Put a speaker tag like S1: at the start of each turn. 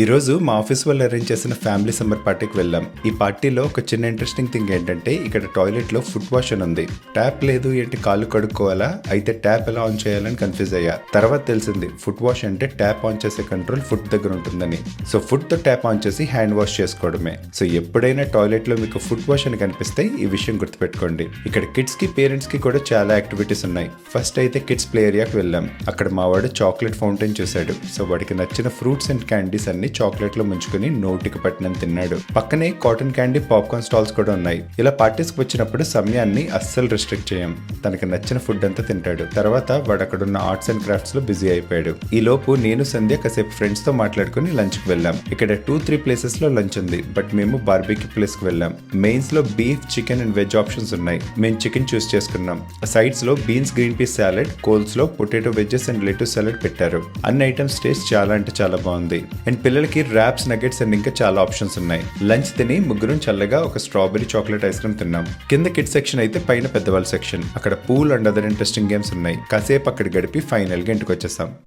S1: ఈరోజు మా ఆఫీస్ వాళ్ళు అరేంజ్ చేసిన ఫ్యామిలీ సమ్మర్ పార్టీకి వెళ్ళాం ఈ పార్టీలో ఒక చిన్న ఇంట్రెస్టింగ్ థింగ్ ఏంటంటే ఇక్కడ టాయిలెట్లో ఫుట్ వాష్ అని ఉంది. ట్యాప్ లేదు ఏంటి కాళ్ళు కడుక్కోవాలా? అయితే ట్యాప్ ఎలా ఆన్ చేయాలని కన్ఫ్యూజ్ అయ్యా. తర్వాత తెలిసింది ఫుట్ వాష్ అంటే ట్యాప్ ఆన్ చేసే కంట్రోల్ ఫుట్ దగ్గర ఉంటుందని. సో ఫుట్తో ట్యాప్ ఆన్ చేసి హ్యాండ్ వాష్ చేసుకోవడమే. సో ఎప్పుడైనా టాయిలెట్లో మీకు ఫుట్ వాష్ అని కనిపిస్తే ఈ విషయం గుర్తుపెట్టుకోండి. ఇక్కడ కిడ్స్కి పేరెంట్స్కి కూడా చాలా యాక్టివిటీస్ ఉన్నాయి. ఫస్ట్ అయితే కిడ్స్ ప్లే ఏరియాకి వెళ్ళాం అక్కడ మా వాడు చాక్లెట్ ఫౌంటైన్ చూశాడు. సో వాడికి నచ్చిన ఫ్రూట్స్ అండ్ క్యాండీస్ అన్ని చాక్లెట్లో ముంచుకొని నోటికి పట్టినంత తిన్నాడు. పక్కనే కాటన్ క్యాండీ పాప్కార్న్ స్టాల్స్ కూడా ఉన్నాయి. ఇలా పార్టీస్కి వచ్చినప్పుడు సమయాన్ని అస్సలు రిస్ట్రిక్ట్ చేయం. తనకి నచ్చిన ఫుడ్ అంతా తింటాడు. తర్వాత వాడు అక్కడున్న ఆర్ట్స్ అండ్ క్రాఫ్ట్స్లో బిజీ అయిపోయాడు. ఈ లోపు నేను సంధ్య కాసేపు ఫ్రెండ్స్తో మాట్లాడుకుని లంచ్కి వెళ్ళాం. ఇక్కడ టూ త్రీ ప్లేసెస్లో లంచ్ ఉంది. బట్ మేము బార్బీకి ప్లేస్కి వెళ్ళాం. మెయిన్స్లో beef chicken and veg options ఉన్నాయి. మేము చికెన్ చూస్ చేసుకున్నాం. సైడ్స్లో beans green peas salad coleslaw potato wedges and lettuce salad పెట్టారు. అన్ని ఐటమ్స్ టేస్ట్ చాలా అంటే చాలా బాగుంది. అండ్ పిల్లలకి ర్యాప్స్ నగెట్స్ అండ్ ఇంకా చాలా ఆప్షన్స్ ఉన్నాయి. లంచ్ తిని ముగ్గురం చల్లగా ఒక స్ట్రాబెరీ చాక్లెట్ ఐస్ క్రీమ్ తిన్నాం. కింద కిడ్ సెక్షన్ అయితే పైన పెద్దవాళ్ళ సెక్షన్ అక్కడ pool and other interesting games ఉన్నాయి. కాసేపు అక్కడ గడిపి ఫైనల్గా ఇంటికి వచ్చేసాం.